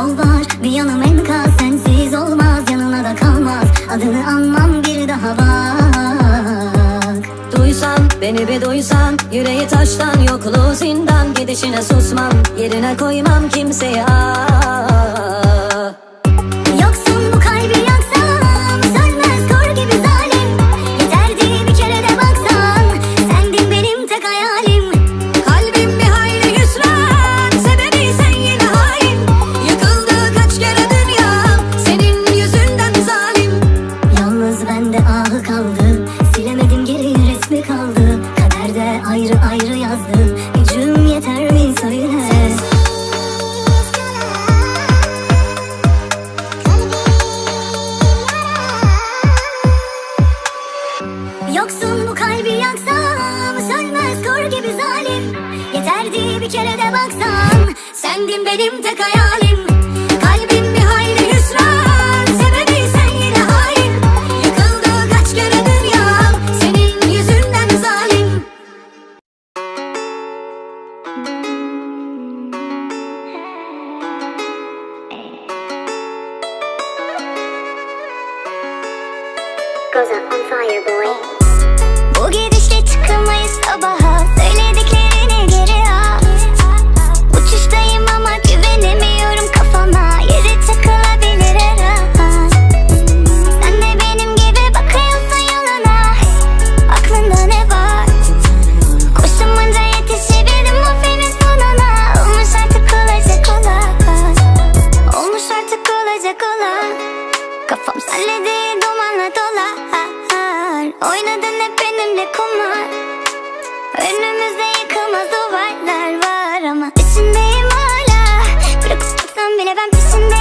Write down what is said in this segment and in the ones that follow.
yol var Bir yanım enkaz sensiz olmaz Yanına da kalmaz. Adını anmam bir daha bak. Duysan beni bir duysan Yüreği taştan yokluğu zindan. Gidişine susmam yerine koymam kimseye. ah. Sendin benim tek hayalim. Kalbim bir hayli hüsran. Sebebi sen yine hain. Yıkıldı kaç kere dünyam. Senin yüzünden zalim. Goes up on fire boy Oynadın hep benimle kumar. Önümüzde yıkılmaz duvarlar var ama Peşindeyim hala. Bırakıp gitsen bile ben peşindeyim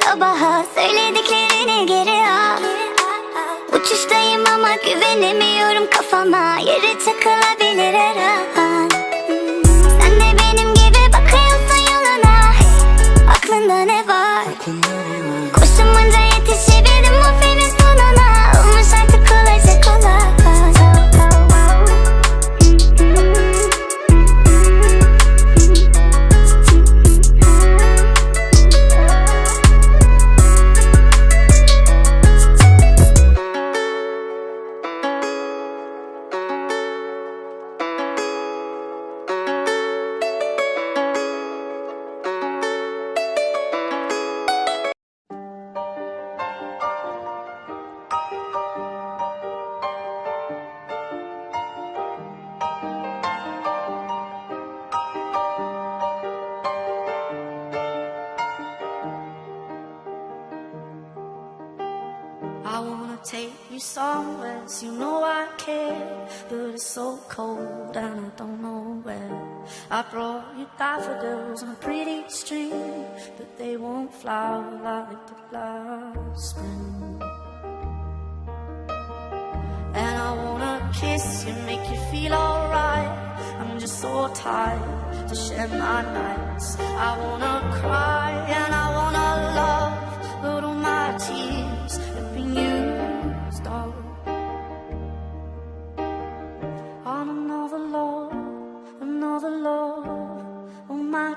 sabaha Söylediklerini geri al. Uçuştayım ama güvenemiyorum kafama. Yere çakılabilir her an take you somewhere, so you know I care. But it's so cold and I don't know where. I brought you daffodils on a pretty string, but they won't flower like the last spring. And I wanna kiss you, make you feel alright. I'm just so tired to share my nights. I wanna cry and I wanna love,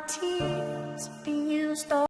tears be used